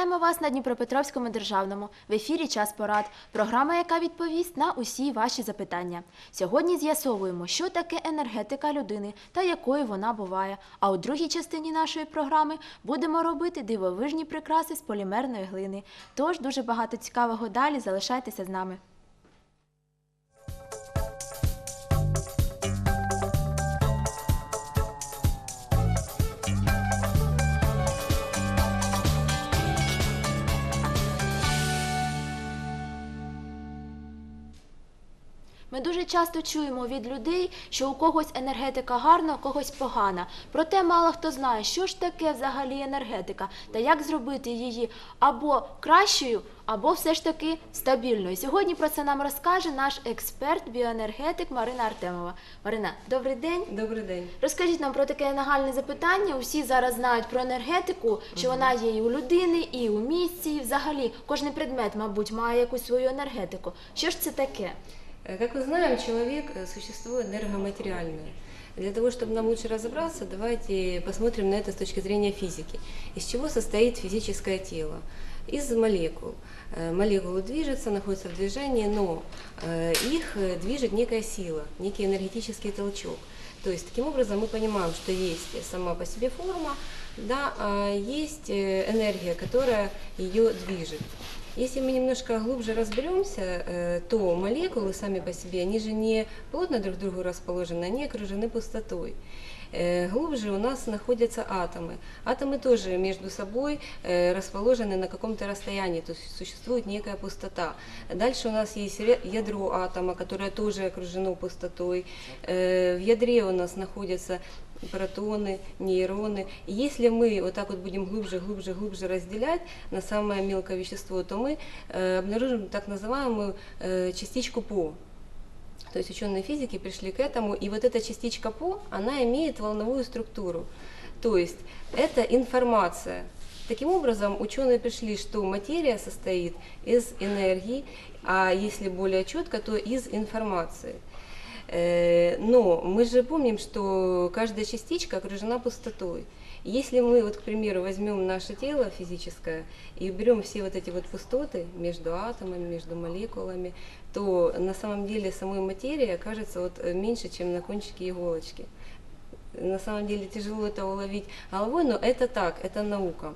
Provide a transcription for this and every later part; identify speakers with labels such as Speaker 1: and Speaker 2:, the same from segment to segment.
Speaker 1: Вітаємо вас на Дніпропетровському державному в ефірі Час порад. Програма, яка відповість на усі ваші запитання. Сьогодні з'ясовуємо, що таке енергетика людини та якою вона буває. А у другій частині нашої програми будемо робити дивовижні прикраси з полімерної глини. Тож дуже багато цікавого далі. Залишайтеся з нами. Ми дуже часто чуємо від людей, що у когось енергетика гарна, у когось погана. Проте мало хто знає, що ж таке взагалі енергетика та як зробити її або кращою, або все ж таки стабільною. Сьогодні про це нам розкаже наш експерт, біоенергетик Марина Артемова. Марина, добрий день.
Speaker 2: Добрий день.
Speaker 1: Розкажіть нам про таке нагальне запитання. Усі зараз знають про енергетику, що вона є і у людини, і у місці, і взагалі кожен предмет, мабуть, має якусь свою енергетику. Що ж це таке?
Speaker 2: Э, Как мы знаем, человек э, существо энергоматериальное. Для того, чтобы нам лучше разобраться, давайте посмотрим на это с точки зрения физики. Из чего состоит физическое тело? Из молекул. Э, Молекулы движутся, находятся в движении, но их движет некая сила, некий энергетический толчок. То есть таким образом мы понимаем, что есть сама по себе форма, да, а есть энергия, которая ее движет. Если мы немножко глубже разберемся, э, то молекулы сами по себе, они же не плотно друг к другу расположены, они окружены пустотой. Э, Глубже у нас находятся атомы. Атомы тоже между собой э, расположены на каком-то расстоянии, то есть существует некая пустота. Дальше у нас есть ядро атома, которое тоже окружено пустотой. В ядре у нас находятся протоны, нейроны. И если мы вот так вот будем глубже, глубже, глубже разделять на самое мелкое вещество, то мы э, обнаружим так называемую э, частичку ПО. То есть ученые физики пришли к этому, и вот эта частичка ПО, она имеет волновую структуру. То есть это информация. Таким образом, ученые пришли, что материя состоит из энергии, а если более четко, то из информации. Э, Но мы же помним, что каждая частичка окружена пустотой. Если мы, вот, к примеру, возьмем наше тело физическое и уберем все вот эти вот пустоты между атомами, между молекулами, то на самом деле самой материи окажется вот меньше, чем на кончике иголочки. На самом деле тяжело это уловить головой, но это так, это наука.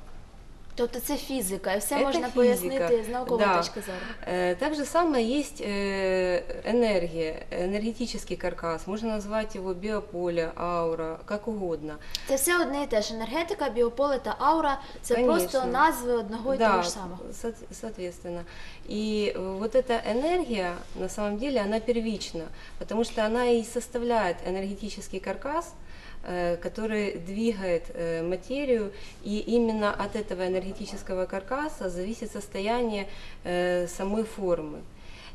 Speaker 1: Тобто це фізика, і все
Speaker 2: Це
Speaker 1: можна
Speaker 2: фізика,
Speaker 1: пояснити з наукової
Speaker 2: да.
Speaker 1: точки зору.
Speaker 2: Э, Так же самое есть э, энергия, энергетический каркас. Можно назвать его биополе, аура, как угодно.
Speaker 1: Це все одне і те ж. Енергетика, біополе та аура це
Speaker 2: Конечно.
Speaker 1: просто назви одного і того ж самого.
Speaker 2: соот- соответственно. И э, вот эта энергия, на самом деле, она первична, потому что она и составляет энергетический каркас, э, который двигает э, материю, и именно от этого энергетического каркаса зависит состояние э, самой формы.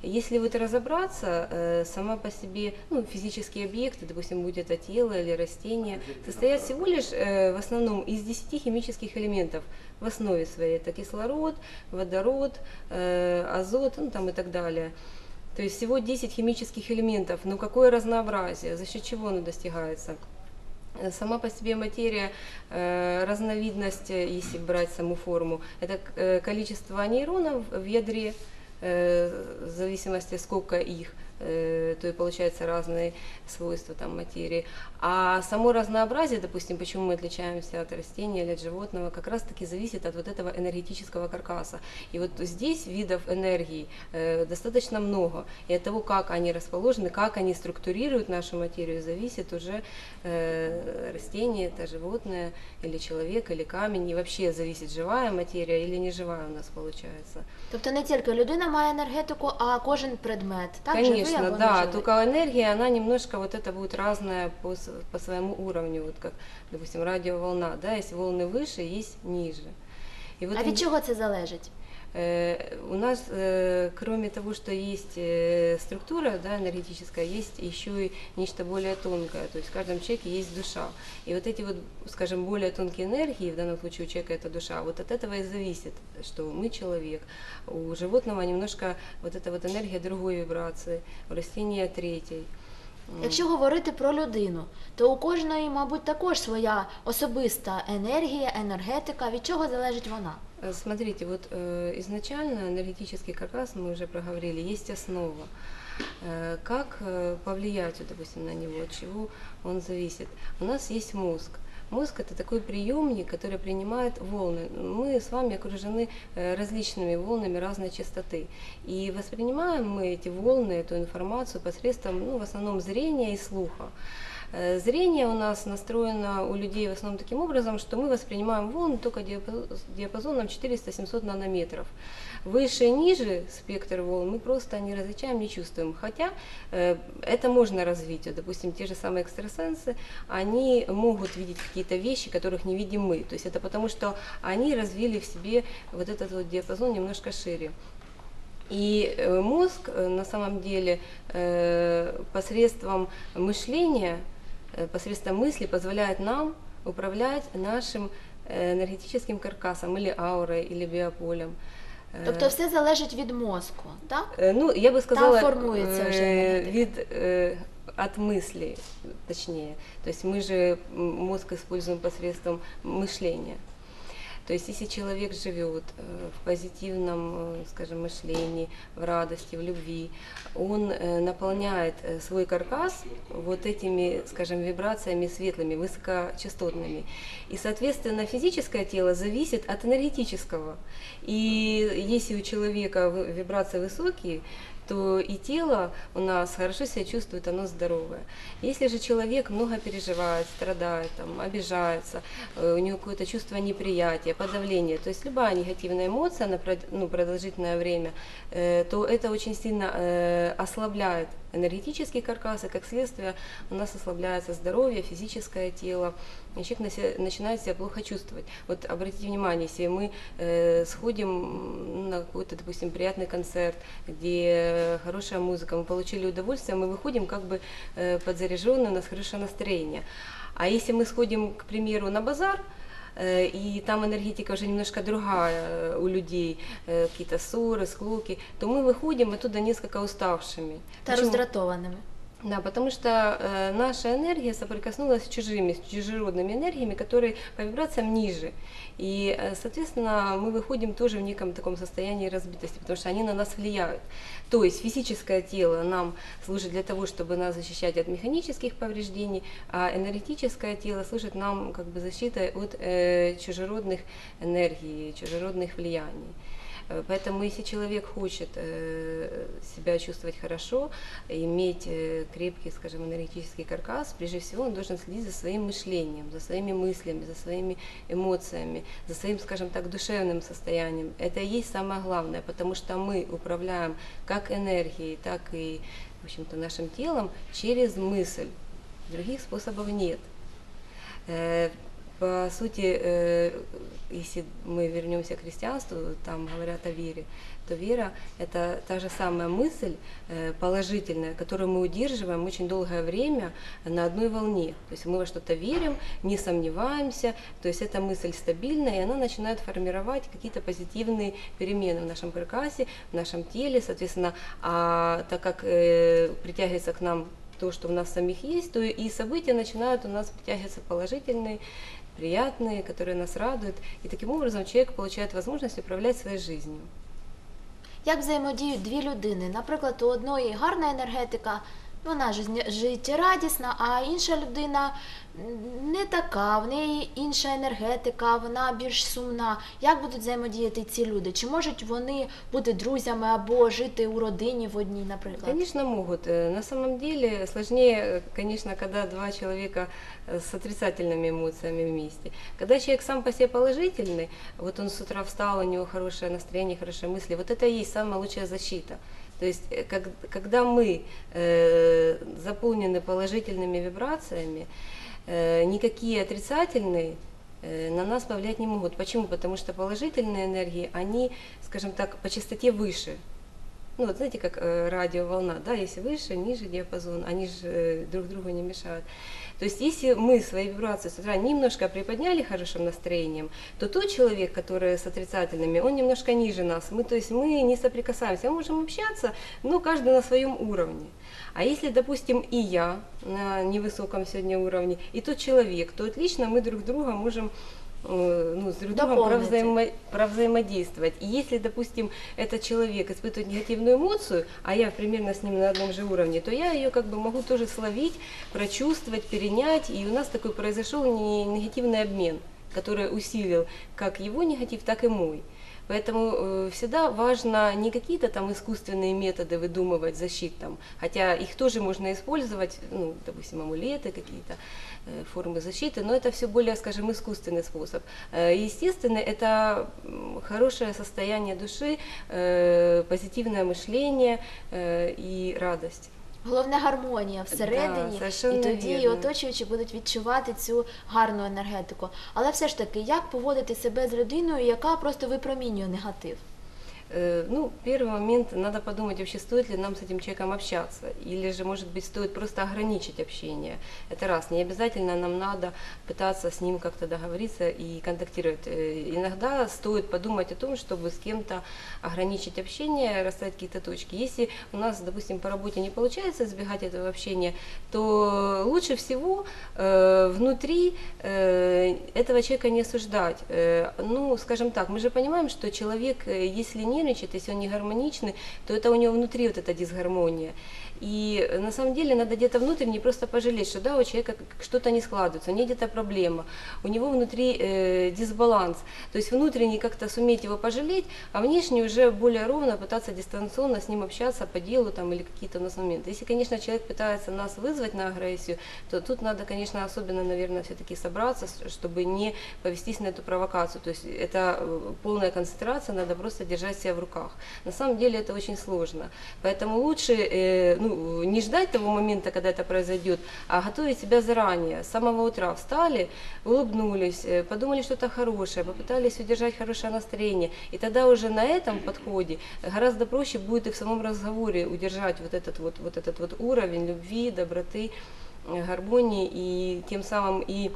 Speaker 2: Если вот разобраться, э, сама по себе, ну, физические объекты, допустим, будь это тело или растение, состоят всего лишь э, в основном из 10 химических элементов в основе своей. Это кислород, водород, э, азот, ну, там и так далее. То есть всего 10 химических элементов. Но какое разнообразие, за счет чего оно достигается? Э, Сама по себе материя, э, разновидность, э, если брать саму форму, это количество нейронов в ядре, в зависимости сколько их, то и получается разные свойства там материи. А само разнообразие, допустим, почему мы отличаемся от растения или от животного, как раз таки зависит от вот этого энергетического каркаса. И вот здесь видов энергии э, достаточно много. И от того, как они расположены, как они структурируют нашу материю, зависит уже э, растение, это животное, или человек, или камень. И вообще зависит, живая материя или не живая у нас получается.
Speaker 1: Тобто не тільки людина має енергетику, а кожен предмет. Так, живий
Speaker 2: Конечно,
Speaker 1: або
Speaker 2: да,
Speaker 1: неживий.
Speaker 2: только энергия, она немножко вот это будет разная по, с- по своему уровню, вот как, допустим, радиоволна, да, есть волны выше, есть ниже. И вот
Speaker 1: А
Speaker 2: ин-
Speaker 1: від чого це залежить?
Speaker 2: Э, У нас, э, кроме того, что есть э, структура да, энергетическая, есть еще и нечто более тонкое. То есть в каждом человеке есть душа. И вот эти вот, скажем, более тонкие энергии, в данном случае у человека это душа, вот от этого и зависит, что мы человек. У животного немножко вот эта вот энергия другой вибрации, у растения третьей.
Speaker 1: Якщо говорити про людину, то у кожної, мабуть, також своя особиста енергія, енергетика. Від чого залежить вона?
Speaker 2: Э, Смотрите, вот э, изначально энергетический каркас, мы уже проговорили, есть основа. Э, Как э, повлиять, вот, допустим, на него, от чего он зависит? У нас есть мозг. Мозг это такой приемник, который принимает волны. Мы с вами окружены э, различными волнами разной частоты. И воспринимаем мы эти волны, эту информацию посредством, ну, в основном зрения и слуха. Э, Зрение у нас настроено у людей в основном таким образом, что мы воспринимаем волны только диапаз- диапазоном 400-700 нанометров. Выше и ниже спектр волн мы просто не различаем, не чувствуем. Хотя э, это можно развить. Вот, допустим, те же самые экстрасенсы, они могут видеть какие-то вещи, которых не видим мы. То есть это потому, что они развили в себе вот этот вот диапазон немножко шире. И э, мозг на самом деле посредством мышления, посредством мысли позволяет нам управлять нашим э, энергетическим каркасом или аурой, или биополем. Э,
Speaker 1: Тобто все залежить від мозку, так?
Speaker 2: Э, Ну, я бы сказала,
Speaker 1: формуется уже
Speaker 2: э,
Speaker 1: энергетика.
Speaker 2: вид э, от мысли, точнее. То есть мы же м, мозг используем посредством мышления. То есть если человек живет э, в позитивном, э, скажем, мышлении, в радости, в любви, он э, наполняет свой каркас вот этими, скажем, вибрациями светлыми, высокочастотными. И, соответственно, физическое тело зависит от энергетического. И если у человека вибрации высокие, то и тело у нас хорошо себя чувствует, оно здоровое. Если же человек много переживает, страдает, там, обижается, э, у него какое-то чувство неприятия, подавления, то есть любая негативная эмоция на ну, продолжительное время, э, то это очень сильно э, ослабляет энергетический каркас, и как следствие у нас ослабляется здоровье, физическое тело, и человек начинает себя плохо чувствовать. Вот обратите внимание, если мы сходим на какой-то, допустим, приятный концерт, где хорошая музыка, мы получили удовольствие, мы выходим как бы э, подзаряженные, у нас хорошее настроение. А если мы сходим, к примеру, на базар, э, и там энергетика уже немножко другая э, у людей, э, какие-то ссоры, склоки, то мы выходим оттуда несколько уставшими.
Speaker 1: Та
Speaker 2: Почему? Да, потому что э, наша энергия соприкоснулась с чужими, с чужеродными энергиями, которые по вибрациям ниже. И, э, соответственно, мы выходим тоже в неком таком состоянии разбитости, потому что они на нас влияют. То есть физическое тело нам служит для того, чтобы нас защищать от механических повреждений, а энергетическое тело служит нам как бы защитой от э, чужеродных энергий, чужеродных влияний. Э, Поэтому если человек хочет э, себя чувствовать хорошо, иметь э, крепкий, скажем, энергетический каркас, прежде всего он должен следить за своим мышлением, за своими мыслями, за своими эмоциями, за своим, скажем так, душевным состоянием. Это и есть самое главное, потому что мы управляем как энергией, так и, в общем-то, нашим телом через мысль. Других способов нет. По сути, э, если мы вернемся к христианству, там говорят о вере, то вера – это та же самая мысль э, положительная, которую мы удерживаем очень долгое время на одной волне. То есть мы во что-то верим, не сомневаемся, то есть эта мысль стабильная, и она начинает формировать какие-то позитивные перемены в нашем каркасе, в нашем теле, соответственно, а так как э, притягивается к нам то, что у нас самих есть, то и события начинают у нас притягиваться положительные, приятные, которые нас радуют. И таким образом человек получает возможность управлять своей жизнью.
Speaker 1: Як взаємодіють дві людини? Наприклад, у одної гарна енергетика, вона життя- життєрадісна, а інша людина м, не така, в неї інша енергетика, вона більш сумна. Як будуть взаємодіяти ці люди? Чи можуть вони бути друзями або жити у родині в одній, наприклад?
Speaker 2: Конечно, могут. Э, На самом деле сложнее, э, конечно, когда два человека э, с отрицательными эмоциями вместе. Когда человек сам по себе положительный, вот он с утра встал, у него хорошее настроение, хорошие мысли, вот это и есть самая лучшая защита. То есть, э, как- когда мы э, заполнены положительными вибрациями, э, никакие отрицательные э, на нас повлиять не могут. Почему? Потому что положительные энергии, они, скажем так, по частоте выше. Ну вот знаете, как э, радиоволна, да, если выше, ниже диапазон, они же друг другу не мешают. То есть если мы свои вибрации с утра немножко приподняли хорошим настроением, то тот человек, который с отрицательными, он немножко ниже нас. Мы, то есть мы не соприкасаемся, мы можем общаться, но каждый на своем уровне. А если, допустим, и я на невысоком сегодня уровне, и тот человек, то отлично мы друг друга можем ну, с друг другом
Speaker 1: Дополнить.
Speaker 2: провзаимо- провзаимодействовать. И если, допустим, этот человек испытывает негативную эмоцию, а я примерно с ним на одном же уровне, то я ее как бы могу тоже словить, прочувствовать, перенять, и у нас такой произошел не- негативный обмен, который усилил как его негатив, так и мой. Поэтому э, всегда важно не какие-то там искусственные методы выдумывать защит там, хотя их тоже можно использовать, ну, допустим, амулеты какие-то, э, формы защиты, но это все более, скажем, искусственный способ. Э, Естественно, это хорошее состояние души, э, позитивное мышление э, и радость.
Speaker 1: Головне гармонія всередині, і
Speaker 2: совершенно
Speaker 1: тоді і оточуючі будуть відчувати цю гарну енергетику. Але все ж таки, як поводити себе з людиною, яка просто випромінює негатив?
Speaker 2: Э, Ну, первый момент, надо подумать, вообще стоит ли нам с этим человеком общаться, или же, может быть, стоит просто ограничить общение. Это раз, не обязательно нам надо пытаться с ним как-то договориться и контактировать. Э, Иногда стоит подумать о том, чтобы с кем-то ограничить общение, расставить какие-то точки. Если у нас, допустим, по работе не получается избегать этого общения, то лучше всего э, внутри э, этого человека не осуждать. Э, ну, скажем так, мы же понимаем, что человек, э, если нервничает, если он не гармоничный, то это у него внутри вот эта дисгармония. И э, на самом деле надо где-то внутренне просто пожалеть, что да, у человека что-то не складывается, у него где-то проблема, у него внутри э, дисбаланс. То есть внутренне как-то суметь его пожалеть, а внешне уже более ровно пытаться дистанционно с ним общаться по делу там, или какие-то у нас моменты. Если, конечно, человек пытается нас вызвать на агрессию, то тут надо, конечно, особенно, наверное, все-таки собраться, чтобы не повестись на эту провокацию. То есть это э, полная концентрация, надо просто держать себя в руках. На самом деле это очень сложно. Поэтому лучше э, ну, не ждать того момента, когда это произойдет, а готовить себя заранее. С самого утра встали, улыбнулись, э, подумали что-то хорошее, попытались удержать хорошее настроение. И тогда уже на этом подходе гораздо проще будет и в самом разговоре удержать вот этот вот, вот, этот вот уровень любви, доброты, э, гармонии и тем самым и э,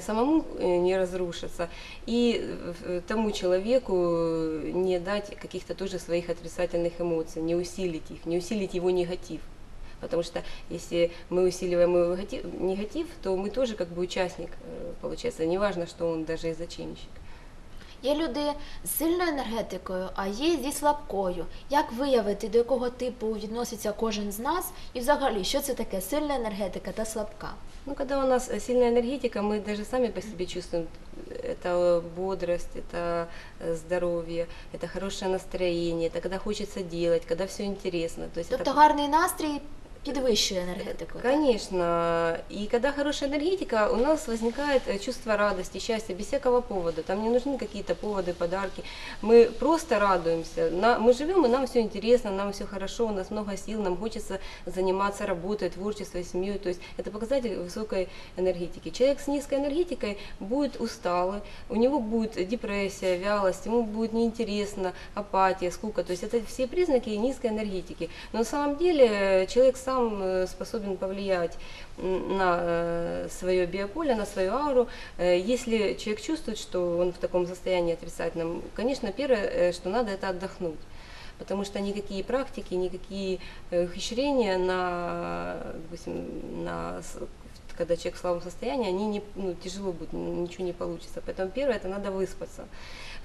Speaker 2: самому э, не разрушиться и э, тому человеку э, не дать каких-то тоже своих отрицательных эмоций, не усилить их, не усилить его негатив. Потому что если мы усиливаем его негатив, то мы тоже как бы участник, э, получается. Неважно, что он даже и зачинщик.
Speaker 1: Є люди з сильною енергетикою, а є зі слабкою. Як виявити, до якого типу відноситься кожен з нас, і взагалі, що це таке сильна енергетика та слабка?
Speaker 2: Ну, когда у нас э, сильная энергетика, мы даже сами по себе чувствуем, э, это бодрость, это э, здоровье, это хорошее настроение, это когда хочется делать, когда все интересно. То есть
Speaker 1: Тобто
Speaker 2: это
Speaker 1: гарний настрій підвищує енергетику. так?
Speaker 2: Конечно. И когда хорошая энергетика, у нас возникает э, чувство радости, счастья без всякого повода. Там не нужны какие-то поводы, подарки. Мы просто радуемся. Мы живем, и нам все интересно, нам все хорошо, у нас много сил, нам хочется заниматься работой, творчеством, семьей. То есть это показатель высокой энергетики. Человек с низкой энергетикой будет усталый, у него будет депрессия, вялость, ему будет неинтересно, апатия, скука. То есть это все признаки низкой энергетики. Но на самом деле э, человек сам э, способен повлиять на э, свое биополе, на свою ауру. Э, Если человек чувствует, что он в таком состоянии отрицательном, конечно, первое, что надо, это отдохнуть. Потому что никакие практики, никакие ухищрения на, допустим, на когда человек в слабом состоянии, они не, ну, тяжело будет, ничего не получится. Поэтому первое, это надо выспаться.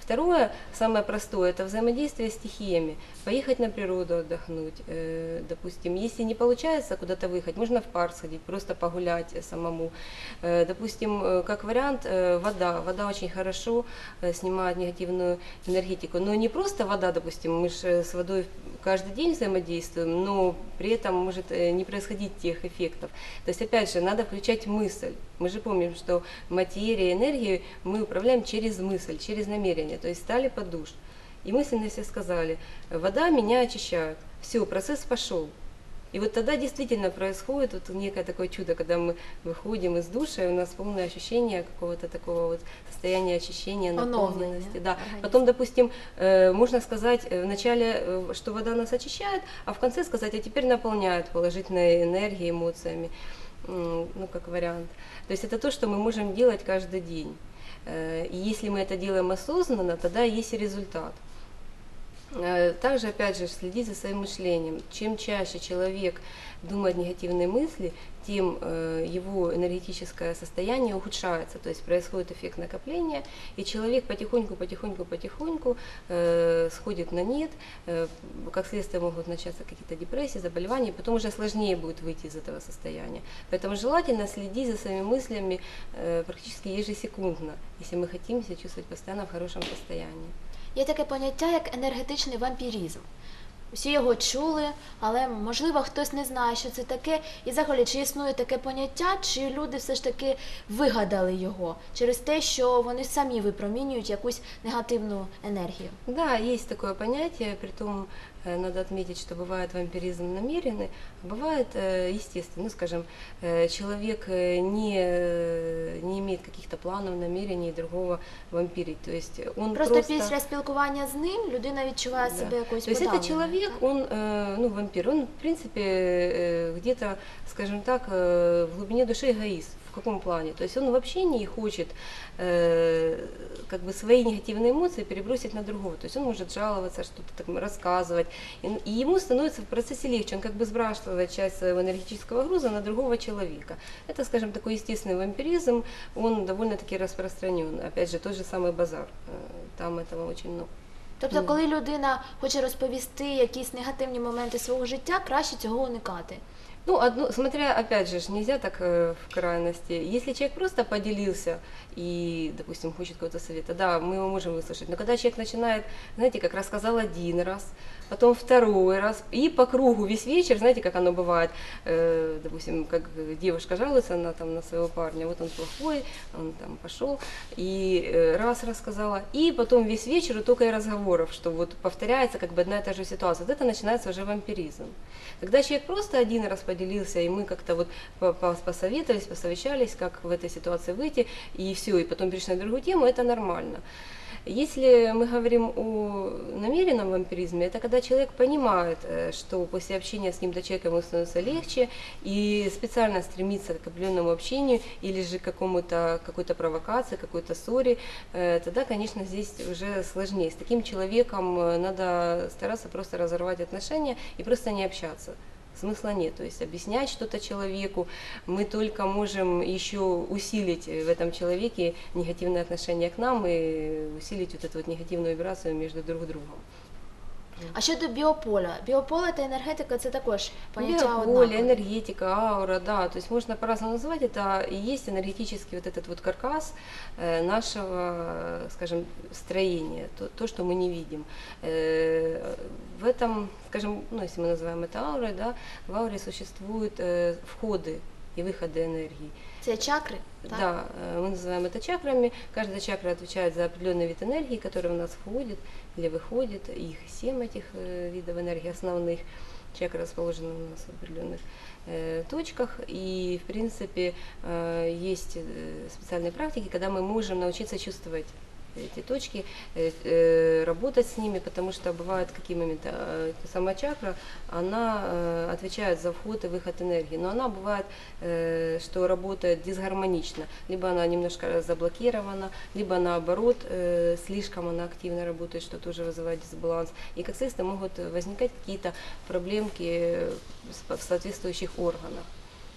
Speaker 2: Второе, самое простое, это взаимодействие с стихиями. Поехать на природу отдохнуть, э, допустим. Если не получается куда-то выехать, можно в парк сходить, просто погулять э, самому. Э, допустим, э, как вариант, э, вода. Вода очень хорошо э, снимает негативную энергетику. Но не просто вода, допустим, мы же с водой каждый день взаимодействуем, но при этом может э, не происходить тех эффектов. То есть, опять же, надо включать мысль. Мы же помним, что материя, энергию мы управляем через мысль, через намерение. То есть стали под душ. И мысленно себе сказали, вода меня очищает. Все, процесс пошел. И вот тогда действительно происходит вот некое такое чудо, когда мы выходим из душа, и у нас полное ощущение какого-то такого вот состояния очищения, наполненности. Да. Потом, допустим, э, можно сказать э, вначале, э, что вода нас очищает, а в конце сказать, а теперь наполняет положительной энергией, эмоциями, ну, как вариант. То есть это то, что мы можем делать каждый день. Э, И если мы это делаем осознанно, тогда есть и результат. Э, Также, опять же, следить за своим мышлением. Чем чаще человек думает негативные мысли, тем э, его энергетическое состояние ухудшается, то есть происходит эффект накопления, и человек потихоньку, потихоньку, потихоньку э, сходит на нет, как следствие могут начаться какие-то депрессии, заболевания, потом уже сложнее будет выйти из этого состояния. Поэтому желательно следить за своими мыслями практически ежесекундно, если мы хотим себя чувствовать постоянно в хорошем состоянии.
Speaker 1: Є таке поняття, як енергетичний вампірізм. Усі його чули, але можливо хтось не знає, що це таке, і взагалі, чи існує таке поняття, чи люди все ж таки вигадали його через те, що вони самі випромінюють якусь негативну енергію.
Speaker 2: Да, есть такое понятие, притом надо отметить, что бывает вампиризм намеренный, а бывает э, естественный. Ну, скажем, э, человек э, не, э, не имеет каких-то планов, намерений другого вампирить. То есть он
Speaker 1: Просто,
Speaker 2: просто...
Speaker 1: після спілкування з ним людина відчуває
Speaker 2: Да.
Speaker 1: себе якоюсь
Speaker 2: То есть это
Speaker 1: подавленою,
Speaker 2: человек,
Speaker 1: так?
Speaker 2: он, э, ну, вампир, он, в принципе, э, где-то, скажем так, э, в глубине души эгоист. В каком плане? То есть он вообще не хочет э, как бы свои негативные эмоции перебросить на другого. То есть он может жаловаться, что-то так рассказывать. И, и ему становится в процессе легче. Он как бы сбрасывает часть своего энергетического груза на другого человека. Это, скажем, такой естественный вампиризм. Он довольно-таки распространен. Опять же, тот же самый базар. Э, Там этого очень много.
Speaker 1: Тобто, коли людина хоче розповісти якісь негативні моменти свого життя, краще цього уникати.
Speaker 2: Ну, одно, смотря, опять же, нельзя так э, в крайности. Если человек просто поделился и, допустим, хочет какого-то совета, да, мы его можем выслушать. Но когда человек начинает, знаете, как рассказал один раз, потом второй раз, и по кругу весь вечер, знаете, как оно бывает, э, допустим, как девушка жалуется на, там, на своего парня, вот он плохой, он там пошел, и э, раз рассказала, и потом весь вечер только и разговоров, что вот повторяется как бы одна и та же ситуация. Вот это начинается уже вампиризм. Когда человек просто один раз поделился, и мы как-то вот по- по- посоветовались, посовещались, как в этой ситуации выйти, и все, и потом перешли на другую тему, это нормально. Если мы говорим о намеренном вампиризме, это когда человек понимает, э, что после общения с каким-то человеком ему становится легче и специально стремится к определенному общению или же к какому-то какой-то провокации, какой-то ссоре, э, тогда, конечно, здесь уже сложнее. С таким человеком э, надо стараться просто разорвать отношения и просто не общаться. Смысла нет, то есть объяснять что-то человеку, мы только можем еще усилить в этом человеке негативное отношение к нам и усилить вот эту вот негативную вибрацию между друг другом.
Speaker 1: А щодо біополя, біополе та енергетика це також поняття
Speaker 2: Биополе,
Speaker 1: однакові.
Speaker 2: энергетика, аура, да, то есть можно по-разному называть, это и есть энергетический вот этот вот каркас э, нашего, э, скажем, строения, то, то, что мы не видим. Э, в этом, скажем, ну, если мы называем это аурой, да, в ауре существуют э, входы и выходы энергии.
Speaker 1: Це чакри, так?
Speaker 2: Да, э, мы называем это чакрами. Каждая чакра отвечает за определенный вид энергии, который у нас входит или выходит. Их семь этих э, видов энергии основных. Чакры расположены у нас в определенных э, точках. И, в принципе, э, есть э, специальные практики, когда мы можем научиться чувствовать эти точки, э, э, работать с ними, потому что бывают какие моменты. э, Сама чакра, она э, отвечает за вход и выход энергии, но она бывает, что работает дисгармонично. Либо она немножко заблокирована, либо наоборот, слишком она активно работает, что тоже вызывает дисбаланс. И как следствие могут возникать какие-то проблемки в соответствующих органах.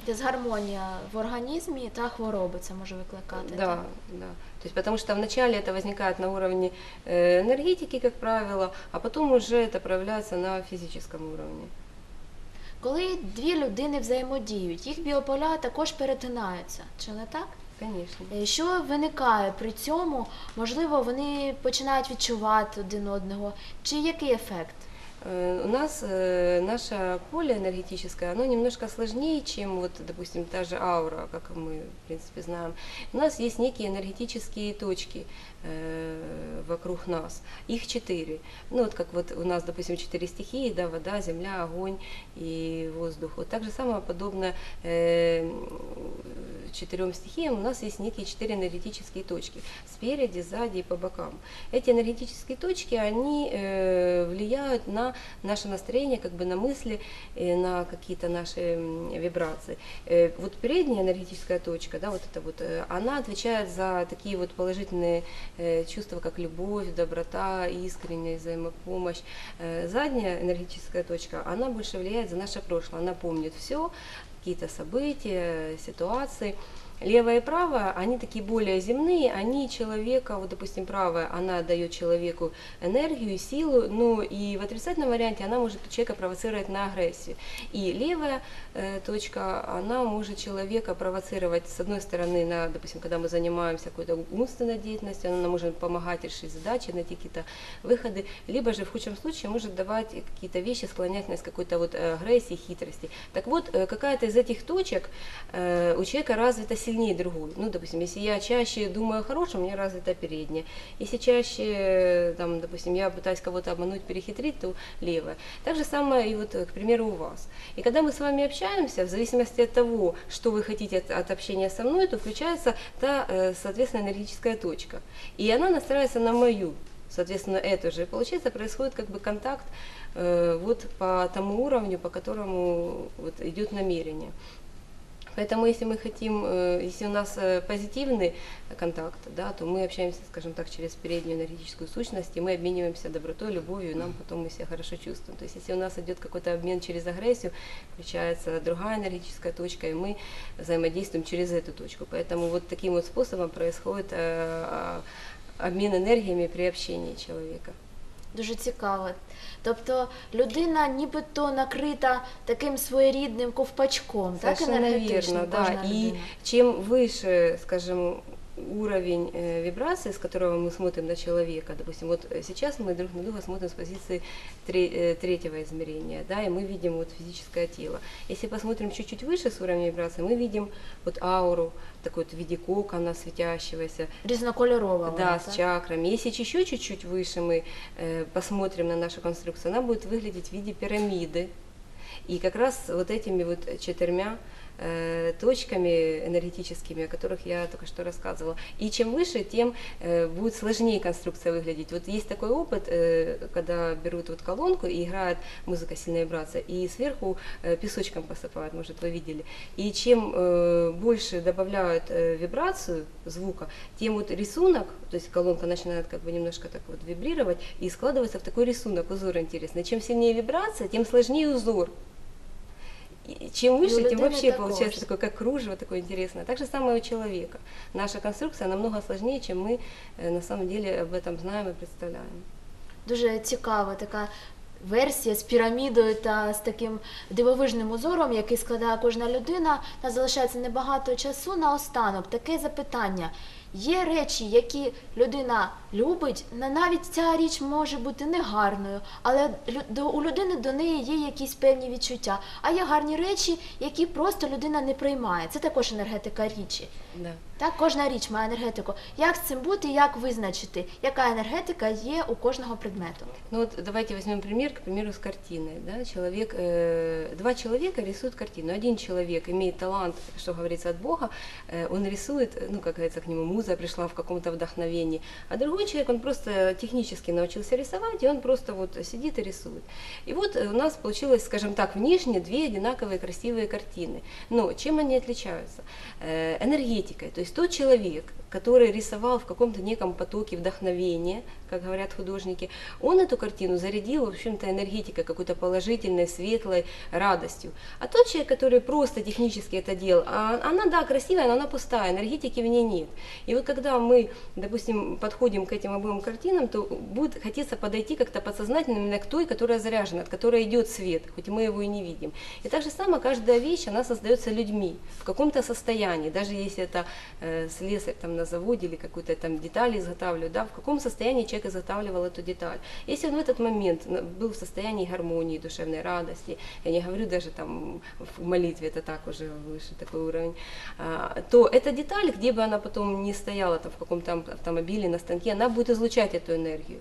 Speaker 1: Дисгармонія в організмі та хвороби це може викликати.
Speaker 2: Да,
Speaker 1: так?
Speaker 2: да. То есть потому что вначале это возникает на уровне э, энергетики, как правило, а потом уже это проявляется на физическом уровне.
Speaker 1: Коли дві людини взаємодіють, їх біополя також перетинаються, чи не так?
Speaker 2: Конечно.
Speaker 1: Е, Що виникає при цьому? Можливо, вони починають відчувати один одного. Чи який ефект?
Speaker 2: Э, У нас э, наше поле энергетическое, оно немножко сложнее, чем вот, допустим, та же аура, как мы, в принципе, знаем. У нас есть некие энергетические точки э, вокруг нас. Их четыре. Ну, вот как вот у нас, допустим, четыре стихии, да, вода, земля, огонь и воздух. Вот так же самое подобно э, четырем стихиям у нас есть некие четыре энергетические точки. Спереди, сзади и по бокам. Эти энергетические точки, они влияют на наше настроение, как бы на мысли, на какие-то наши вибрации. Э, вот передняя энергетическая точка, да, вот это вот, э, она отвечает за такие вот положительные э, чувства, как любовь, доброта, искренняя взаимопомощь. Задняя энергетическая точка, она больше влияет за наше прошлое, она помнит все, какие-то события, ситуации. Левая и правая, они такие более земные, они человека, вот допустим правая, она дает человеку энергию, силу, но и в отрицательном варианте она может человека провоцировать на агрессию. И левая э, точка, она может человека провоцировать, с одной стороны, на, допустим, когда мы занимаемся какой-то умственной деятельностью, она нам может помогать решить задачи, найти какие-то выходы, либо же в худшем случае может давать какие-то вещи, склонять нас к какой-то вот э, агрессии, хитрости. Так вот, э, какая-то из этих точек э, у человека развита сильнее другой. Ну, допустим, если я чаще думаю о хорошем, у меня развита передняя. Если чаще, там, допустим, я пытаюсь кого-то обмануть, перехитрить, то левая. Так же самое и вот, к примеру, у вас. И когда мы с вами общаемся, в зависимости от того, что вы хотите от, от общения со мной, то включается та, э, соответственно, энергетическая точка. И она настраивается на мою, соответственно, эту же. И получается, происходит как бы контакт э, вот по тому уровню, по которому вот, идет намерение. Поэтому если мы хотим, э, если у нас э, позитивный контакт, да, то мы общаемся, скажем так, через переднюю энергетическую сущность, и мы обмениваемся добротой, любовью, и нам потом мы себя хорошо чувствуем. То есть если у нас идет какой-то обмен через агрессию, включается другая энергетическая точка, и мы взаимодействуем через эту точку. Поэтому вот таким вот способом происходит э, а, обмен энергиями при общении человека.
Speaker 1: Дуже цікаво. Тобто людина нібито накрита таким своєрідним ковпачком, так
Speaker 2: Совершенно
Speaker 1: енергетичним
Speaker 2: да.
Speaker 1: кожна людина.
Speaker 2: чем выше, скажем, уровень э, вибрации, с которого мы смотрим на человека, допустим, вот э, сейчас мы друг на друга смотрим с позиции э, третьего измерения, да, и мы видим вот физическое тело. Если посмотрим чуть-чуть выше с уровня вибрации, мы видим вот ауру, такой вот в виде кокона светящегося,
Speaker 1: Різнокольорова
Speaker 2: да, с чакрами. Если еще чуть-чуть выше мы посмотрим на нашу конструкцию, она будет выглядеть в виде пирамиды. И как раз вот этими вот четырьмя точками энергетическими, о которых я только что рассказывала. И чем выше, тем э, будет сложнее конструкция выглядеть. Вот есть такой опыт, э, когда берут вот колонку и играет музыка сильная вибрация, и сверху э, песочком посыпают, может вы видели. И чем э, больше добавляют э, вибрацию звука, тем вот рисунок, то есть колонка начинает как бы немножко так вот вибрировать и складывается в такой рисунок, узор интересный. Чем сильнее вибрация, тем сложнее узор. И чем выше, тем
Speaker 1: людини
Speaker 2: вообще
Speaker 1: також.
Speaker 2: получается такое, как кружево, такое интересное. Так же самое у человека. Наша конструкция намного сложнее, чем мы э, на самом деле об этом знаем и представляем.
Speaker 1: Дуже цікава така версія з пірамідою та з таким дивовижним узором, який складає кожна людина. У нас залишається небагато часу на останок. Таке запитання. Є речі, які людина любить, на- навіть ця річ може бути негарною, але у людини до неї є якісь певні відчуття. А є гарні речі, які просто людина не приймає. Це також енергетика річі.
Speaker 2: Да.
Speaker 1: Так, кожна річ має енергетику. Як з цим бути, як визначити, яка енергетика є у кожного предмету?
Speaker 2: Ну вот давайте возьмем пример, к примеру, с картиной. Да? Человек, э, два человека рисуют картину. Один человек имеет талант, что говорится, от Бога, э, он рисует, ну, как говорится, к нему муза пришла в каком-то вдохновении. А другой человек, он просто технически научился рисовать, и он просто вот сидит и рисует. И вот э, у нас получилось, скажем так, внешне две одинаковые красивые картины. Но чем они отличаются? Э, энергетикой. То есть тот человек, который рисовал в каком-то неком потоке вдохновения, как говорят художники, он эту картину зарядил, в общем-то, энергетикой какой-то положительной, светлой, радостью. А тот человек, который просто технически это делал, а она, да, красивая, но она пустая, энергетики в ней нет. И вот когда мы, допустим, подходим к этим обоим картинам, то будет хотеться подойти как-то подсознательно именно к той, которая заряжена, от которой идет свет, хоть мы его и не видим. И так же само каждая вещь, она создается людьми в каком-то состоянии, даже если это э, слесарь там на заводе или какую-то там деталь изготавливает, да, в каком состоянии человек человек изготавливал эту деталь. Если он в этот момент был в состоянии гармонии, душевной радости, я не говорю даже там в молитве, это так уже выше такой уровень, а, то эта деталь, где бы она потом не стояла там, в каком-то автомобиле, на станке, она будет излучать эту энергию.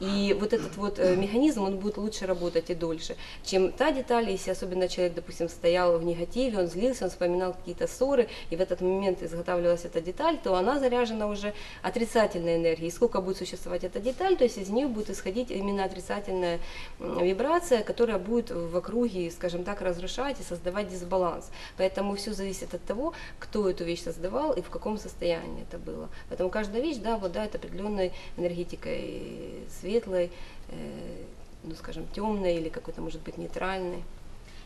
Speaker 2: И вот этот вот э, механизм, он будет лучше работать и дольше, чем та деталь, если особенно человек, допустим, стоял в негативе, он злился, он вспоминал какие-то ссоры, и в этот момент изготавливалась эта деталь, то она заряжена уже отрицательной энергией. Сколько будет существовать эта деталь, то есть из нее будет исходить именно отрицательная вибрация, которая будет в округе, скажем так, разрушать и создавать дисбаланс. Поэтому все зависит от того, кто эту вещь создавал и в каком состоянии это было. Поэтому каждая вещь, да, обладает определенной энергетикой светлой, э, ну, скажем, темной или какой-то, может быть, нейтральной.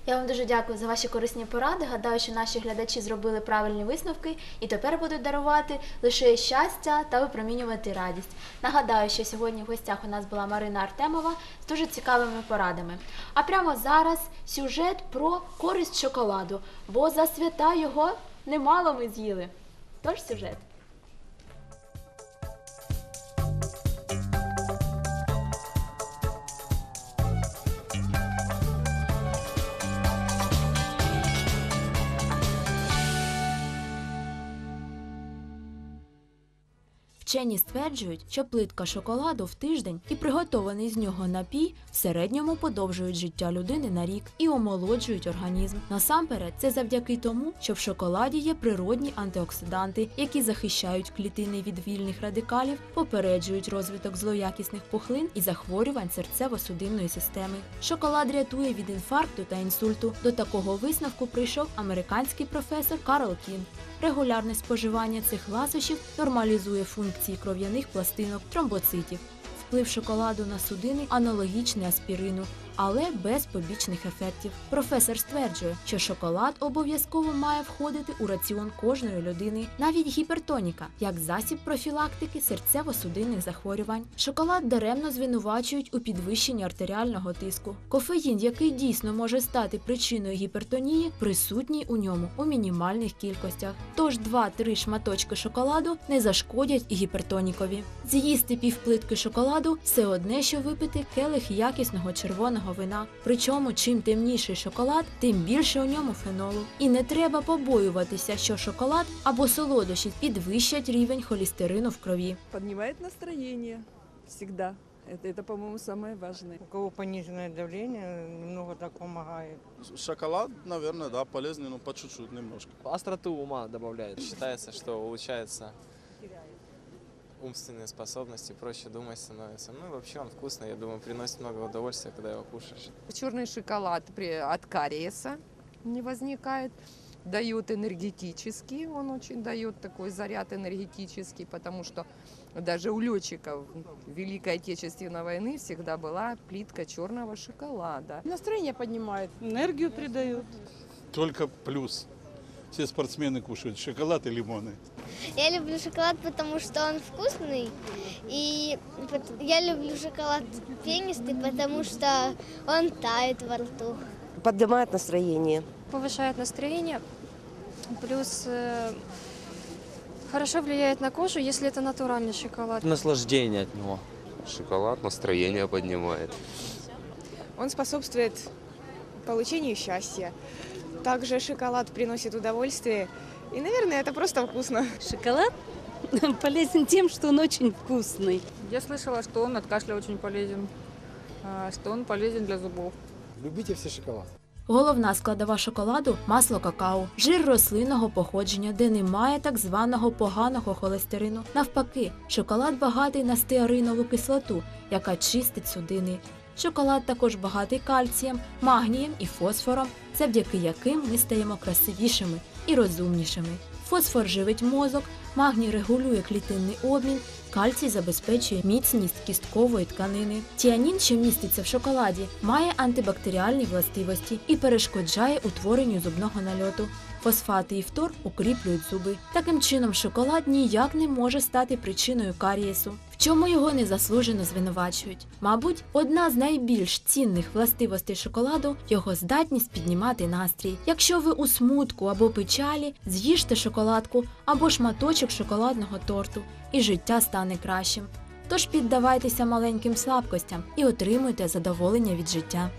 Speaker 1: Я вам дуже дякую за ваші корисні поради. Гадаю, що наші глядачі зробили правильні висновки і тепер будуть дарувати лише щастя та випромінювати радість. Нагадаю, що сьогодні в гостях у нас була Марина Артемова з дуже цікавими порадами. А прямо зараз сюжет про користь шоколаду, бо за свята його немало ми з'їли. Тож сюжет. Вчені стверджують, що плитка шоколаду в тиждень і приготований з нього напій в середньому подовжують життя людини на рік і омолоджують організм. Насамперед, це завдяки тому, що в шоколаді є природні антиоксиданти, які захищають клітини від вільних радикалів, попереджують розвиток злоякісних пухлин і захворювань серцево-судинної системи. Шоколад рятує від інфаркту та інсульту. До такого висновку прийшов американський професор Карл Кін. Регулярне споживання цих ласощів нормалізує функції кров'яних пластинок тромбоцитів. Вплив шоколаду на судини аналогічний аспірину, Але без побічних ефектів. Професор стверджує, що шоколад обов'язково має входити у раціон кожної людини, навіть гіпертоніка, як засіб профілактики серцево-судинних захворювань. Шоколад даремно звинувачують у підвищенні артеріального тиску. Кофеїн, який дійсно може стати причиною гіпертонії, присутній у ньому у мінімальних кількостях. Тож 2-3 шматочки шоколаду не зашкодять і гіпертонікові. З'їсти півплитки шоколаду все одне, що випити келих якісного червоного вина. Причому чим темніший шоколад, тим більше у ньому фенолу. І не треба побоюватися, що шоколад або солодощі підвищать рівень холістерину в крові.
Speaker 3: Поднимает настроение всегда. Это, это по-моему, самое важное.
Speaker 4: У кого пониженное давление, немного так помогает.
Speaker 5: Шоколад, наверное, да, полезный, но по чуть-чуть немножко.
Speaker 6: Остроту ума добавляет. Считается, что улучшается умственные способности, проще думать становится. Ну и вообще он вкусный, я думаю, приносит много удовольствия, когда его кушаешь.
Speaker 7: Черный шоколад при, от кариеса не возникает. Дает энергетический, он очень дает такой заряд энергетический, потому что даже у летчиков Великой Отечественной войны всегда была плитка черного шоколада.
Speaker 8: Настроение поднимает, энергию придает.
Speaker 9: Только плюс. Все спортсмены кушают шоколад и лимоны.
Speaker 10: Я люблю шоколад, потому что он вкусный. И я люблю шоколад пенистый, потому что он тает во рту.
Speaker 11: поднимает настроение.
Speaker 12: повышает настроение, плюс э, хорошо влияет на кожу, если это натуральный шоколад.
Speaker 6: Наслаждение от него.
Speaker 13: Шоколад настроение поднимает.
Speaker 8: Он способствует получению счастья. Также шоколад приносит удовольствие. И, наверное, это просто вкусно.
Speaker 11: Шоколад полезен тем, что он очень вкусный.
Speaker 8: Я слышала, что он от кашля очень полезен, а, что он полезен для зубов.
Speaker 13: Любите все шоколад.
Speaker 1: Головна складова шоколаду масло какао, жир рослинного походження, де немає так званого поганого холестерину. Навпаки, шоколад багатий на стеаринову кислоту, яка чистить судини. Шоколад також багатий кальцієм, магнієм і фосфором, завдяки яким ми стаємо красивішими і розумнішими. Фосфор живить мозок, магній регулює клітинний обмін, кальцій забезпечує міцність кісткової тканини. Тіанін, що міститься в шоколаді, має антибактеріальні властивості і перешкоджає утворенню зубного нальоту. Фосфати і фтор укріплюють зуби. Таким чином, шоколад ніяк не може стати причиною карієсу. Чому його незаслужено звинувачують? Мабуть, одна з найбільш цінних властивостей шоколаду його здатність піднімати настрій. Якщо ви у смутку або печалі, з'їжте шоколадку або шматочок шоколадного торту, і життя стане кращим. Тож піддавайтеся маленьким слабкостям і отримуйте задоволення від життя.